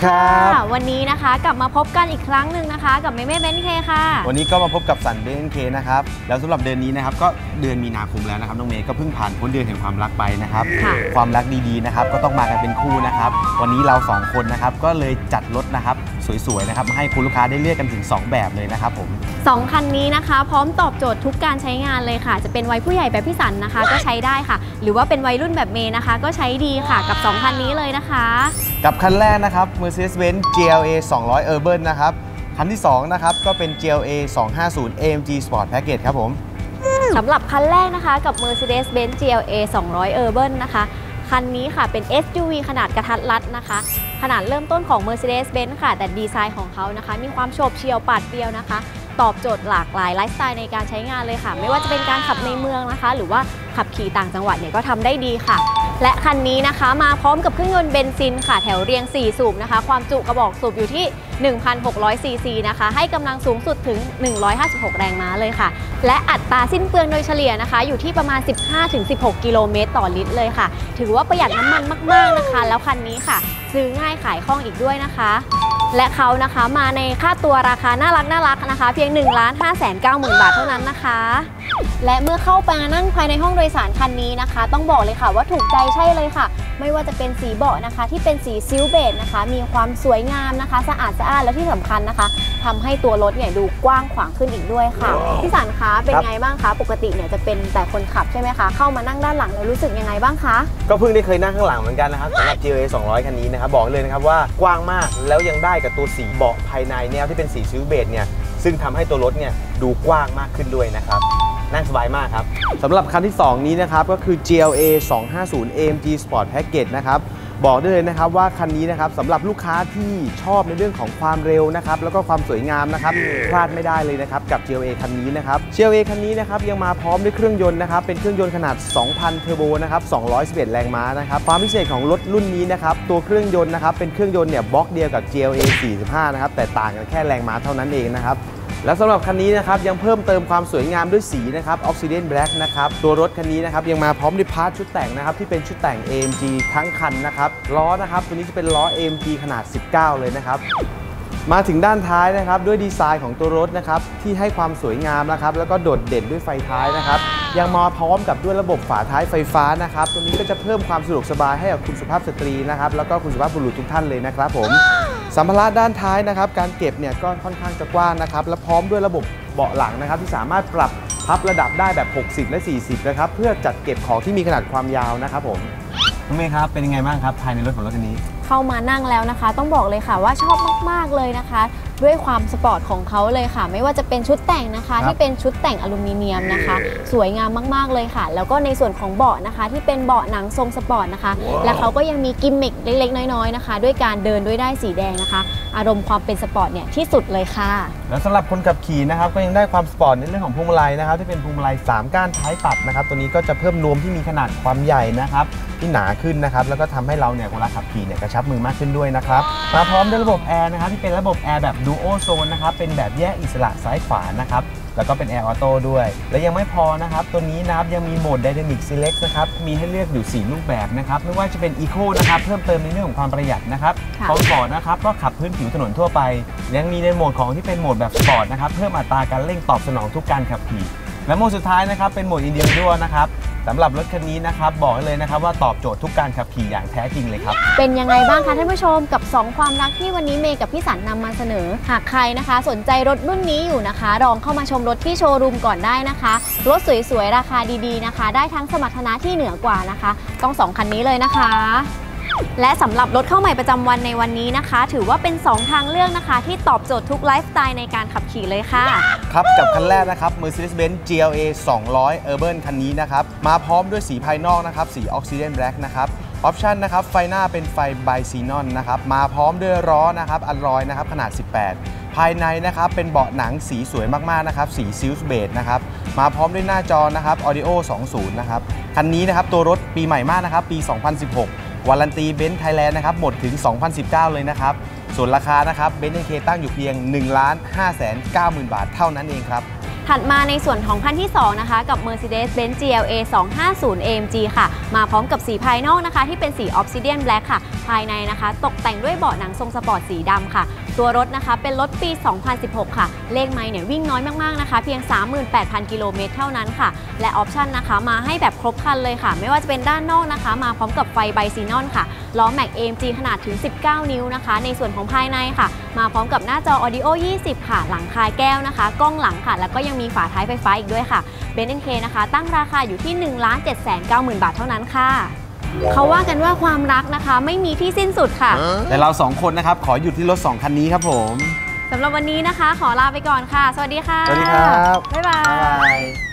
สวัสดีค่ะวันนี้นะคะกลับมาพบกันอีกครั้งหนึ่งนะคะ กับเมเม่เบนเคค่ะ วันนี้ก็มาพบกับสันเบนเคนะครับแล้วสำหรับเดือนนี้นะครับก็เดือนมีนาคมแล้วนะครับน้องเมย์ก็เพิ่งผ่านพ้นเดือนแห่งความรักไปนะครับค่ะความรักดีๆนะครับก็ต้องมากันเป็นคู่นะครับวันนี้เราสองคนนะครับก็เลยจัดรถนะครับสวยๆนะครับมาให้คุณลูกค้าได้เลือกกันถึง 2 แบบเลยนะครับผมสองคันนี้นะคะ พร้อมตอบโจทย์ทุกการใช้งานเลยค่ะ จะเป็นวัยผู้ใหญ่แบบพี่สันนะคะ ก็ใช้ได้ค่ะ หรือว่าเป็นวัยรุ่นแบบเมย์นะคะ ก็ใช้ดีค่ะกับสองคันนี้เลยนะคะ กับคันแรกนะครับ Mercedes-Benz GLA 200 Urban นะครับ คันที่สองนะครับ ก็เป็น GLA 250 AMG Sport Package ครับผมสำหรับคันแรกนะคะกับ Mercedes-Benz GLA 200 Urban นะคะ คันนี้ค่ะเป็น SUV ขนาดกระทัดรัดนะคะ ขนาดเริ่มต้นของ Mercedes-Benz ค่ะ แต่ดีไซน์ของเขานะคะ มีความโฉบเฉี่ยวปาดเปรียวนะคะ ตอบโจทย์หลากหลายไลฟ์สไตล์ในการใช้งานเลยค่ะ ไม่ว่าจะเป็นการขับในเมืองนะคะ หรือว่าขับขี่ต่างจังหวัดเนี่ยก็ทำได้ดีค่ะ และคันนี้นะคะมาพร้อมกับเครื่องยนต์เบนซินค่ะแถวเรียง 4 สูบนะคะ ความจุกระบอกสูบอยู่ที่ 1,600 ซีซีนะคะ ให้กำลังสูงสุดถึง 156 แรงม้าเลยค่ะ และอัตราสิ้นเปลืองโดยเฉลี่ยนะคะ อยู่ที่ประมาณ 15-16 กิโลเมตรต่อลิตรเลยค่ะ ถือว่าประหยัดน้ำมันมาก ๆนะคะ แล้วคันนี้ค่ะ ซื้อง่ายขายคล่องอีกด้วยนะคะและเขานะคะมาในค่าตัวราคาน่ารักน่ารักนะคะ เพียง1 5 9 0 0 0 0 บาทเท่านั้นนะคะ และเมื่อเข้าไปนั่งภายในห้องโดยสารคันนี้นะคะ ต้องบอกเลยค่ะว่าถูกใจใช่เลยค่ะ ไม่ว่าจะเป็นสีเบาะนะคะ ที่เป็นสีซิลเบจนะคะ มีความสวยงามนะคะ สะอาดสะอ้านและที่สำคัญนะคะทำให้ตัวรถเนี่ยดูกว้างขวางขึ้นอีกด้วยค่ะพี่สันคะเป็นครับไงบ้างคะ ปกติเนี่ยจะเป็นแต่คนขับใช่ไหมคะ เข้ามานั่งด้านหลังแล้วรู้สึกยังไงบ้างคะก็เพิ่งได้เคยนั่งข้างหลังเหมือนกันนะครับสำหรับ GLA 200 คันนี้นะครับบอกเลยนะครับว่ากว้างมากแล้วยังได้กับตัวสีเบาะภายในเนี่ยที่เป็นสีซิลเบจเนี่ยซึ่งทำให้ตัวรถเนี่ยดูกว้างมากขึ้นด้วยนะครับ นั่งสบายมากครับสำหรับคันที่ 2 นี้นะครับก็คือ GLA 250 AMG Sport Package นะครับบอกได้เลยนะครับว่าคันนี้นะครับสำหรับลูกค้าที่ชอบในเรื่องของความเร็วนะครับแล้วก็ความสวยงามนะครับพลาดไม่ได้เลยนะครับกับ GLA คันนี้นะครับ GLA คันนี้นะครับยังมาพร้อมด้วยเครื่องยนต์นะครับเป็นเครื่องยนต์ขนาด 2,000 เทอร์โบนะครับ211 แรงม้านะครับความพิเศษของรถรุ่นนี้นะครับตัวเครื่องยนต์นะครับเป็นเครื่องยนต์เนี่ยบล็อกเดียวกับ GLA 45 นะครับแต่ต่างกันแค่แรงม้าเท่านั้นเองนะครับ และสำหรับคันนี้นะครับยังเพิ่มเติมความสวยงามด้วยสีนะครับ Oxidant Black นะครับตัวรถคันนี้นะครับยังมาพร้อมด้วยพาร์ทชุดแต่งนะครับที่เป็นชุดแต่ง AMG ทั้งคันนะครับล้อนะครับตัวนี้จะเป็นล้อ AMG ขนาด 19 เลยนะครับมาถึงด้านท้ายนะครับด้วยดีไซน์ของตัวรถนะครับที่ให้ความสวยงามนะครับแล้วก็โดดเด่นด้วยไฟท้ายนะครับยังมาพร้อมกับด้วยระบบฝาท้ายไฟฟ้านะครับตัวนี้ก็จะเพิ่มความสะดวกสบายให้กับคุณสุภาพสตรีนะครับแล้วก็คุณสุภาพบุรุษทุกท่านเลยนะครับผม สัมภาระด้านท้ายนะครับ การเก็บเนี่ยก็ค่อนข้างจะกว้างนะครับ และพร้อมด้วยระบบเบาะหลังนะครับ ที่สามารถปรับพับระดับได้แบบ 60 และ 40 นะครับ เพื่อจัดเก็บของที่มีขนาดความยาวนะครับผมคุณเมย์ครับ เป็นยังไงบ้างครับภายในรถของรถคันนี้ เข้ามานั่งแล้วนะคะ ต้องบอกเลยค่ะว่าชอบมาก ๆ เลยนะคะ ด้วยความสปอร์ตของเขาเลยค่ะ ไม่ว่าจะเป็นชุดแต่งนะคะครับที่เป็นชุดแต่งอลูมิเนียมนะคะ สวยงามมากๆเลยค่ะ แล้วก็ในส่วนของเบาะนะคะ ที่เป็นเบาะหนังทรงสปอร์ตนะคะ และเขาก็ยังมีกิมมิคเล็กๆ น้อยๆนะคะ ด้วยการเดินด้วยได้ายสีแดงนะคะ อารมณ์ความเป็นสปอร์ตเนี่ยที่สุดเลยค่ะ แล้วสำหรับคนขับขี่นะครับก็ยังได้ความสปอร์ตในเรื่องของพวงมาลัยนะครับที่เป็นพวงมาลัย3ก้านท้ายปัดนะครับตัวนี้ก็จะเพิ่มนวมที่มีขนาดความใหญ่นะครับที่หนาขึ้นนะครับแล้วก็ทำให้เราเนี่ยเวลาขับขี่เนี่ยกระชับมือมากขึ้นด้วยนะครับมาพร้อมด้วยระบบแอร์นะครับที่เป็นระบบแอร์แบบดูโอโซนนะครับเป็นแบบแยกอิสระซ้ายขวานะครับ แล้วก็เป็นแอร์ออโต้ด้วย และยังไม่พอนะครับ ตัวนี้นะครับยังมีโหมด Dynamic Select นะครับ มีให้เลือกอยู่ 4 รูปแบบนะครับ ไม่ว่าจะเป็น Eco นะครับ เพิ่มเติมในเรื่องของความประหยัดนะครับค่ะคอมฟอร์ตนะครับ ก็ขับพื้นผิวถนนทั่วไปยังมีในโหมดของที่เป็นโหมดแบบสปอร์ตนะครับ เพิ่มอัตราการเร่งตอบสนองทุกการขับขี่ และโหมดสุดท้ายนะครับ เป็นโหมดอินดิวิ u a l นะครับ สำหรับรถคันนี้นะครับบอกเลยนะครับว่าตอบโจทย์ทุกการขับขี่อย่างแท้จริงเลยครับ เป็นยังไงบ้างคะท่านผู้ชมกับ 2 ความรักที่วันนี้เมย์กับพี่สันนำมาเสนอ หากใครนะคะ สนใจรถรุ่นนี้อยู่นะคะ ลองเข้ามาชมรถที่โชว์รูมก่อนได้นะคะ รถสวยๆ ราคาดีๆนะคะ ได้ทั้งสมรรถนะที่เหนือกว่านะคะ ต้อง2คันนี้เลยนะคะ และสำหรับรถเข้าใหม่ประจำวันในวันนี้นะคะ ถือว่าเป็น 2 ทางเลือกนะคะ ที่ตอบโจทย์ทุกไลฟ์สไตล์ในการขับขี่เลยค่ะ ครับ กับคันแรกนะครับ Mercedes-Benz GLA 200 Urban คันนี้นะครับ มาพร้อมด้วยสีภายนอกนะครับ สี Oxidant Black นะครับออปชันนะครับ ไฟหน้าเป็นไฟไบซีนอนนะครับ มาพร้อมด้วยล้อนะครับอัลลอยนะครับ ขนาด 18 ภายในนะครับ เป็นเบาะหนังสีสวยมากๆนะครับ สีซิลส์เบดนะครับ มาพร้อมด้วยหน้าจอนะครับ Audio 20 นะครับ คันนี้นะครับ ตัวรถปีใหม่มากนะครับ ปี 2016 วารันตีเบนซ์ไทยแลนด์นะครับหมดถึง 2019 เลยนะครับ ส่วนราคานะครับเบนซ์เคตั้งอยู่เพียง 1 5 9 0 0 0 0 บาทเท่านั้นเองครับ ถัดมาในส่วนของคันที่ 2 นะคะ กับ Mercedes-Benz GLA 250 AMG ค่ะ มาพร้อมกับสีภายนอกนะคะ ที่เป็นสี Obsidian Black ค่ะ ภายในนะคะ ตกแต่งด้วยเบาะหนังทรงสปอร์ตสีดำค่ะ ตัวรถนะคะเป็นรถปี 2016 ค่ะ เลขไมล์เนี่ยวิ่งน้อยมากๆนะคะ เพียง 38,000 กิโลเมตรเท่านั้นค่ะ และออปชันนะคะมาให้แบบครบคันเลยค่ะ ไม่ว่าจะเป็นด้านนอกนะคะ มาพร้อมกับไฟไบซีนอนค่ะ ล้อแม็ก AMG ขนาดถึง 19 นิ้วนะคะ ในส่วนของภายในค่ะ มาพร้อมกับหน้าจอ Audio 20 ค่ะ หลังคาแก้วนะคะ กล้องหลังค่ะ แล้วก็ยังมีฝาท้ายไฟฟ้าอีกด้วยค่ะเบนซ์เคนะคะ ตั้งราคาอยู่ที่ 1 7 9 0 0 0 0 บาทเท่านั้นค่ะเขาว่ากันว่าความรักนะคะไม่มีที่สิ้นสุดค่ะ แต่เราสองคนนะครับ ขอหยุดที่รถ 2 คันนี้ครับผมสำหรับวันนี้นะคะ ขอลาไปก่อนค่ะ สวัสดีค่ะ สวัสดีครับ บ๊ายบาบ๊ายบายย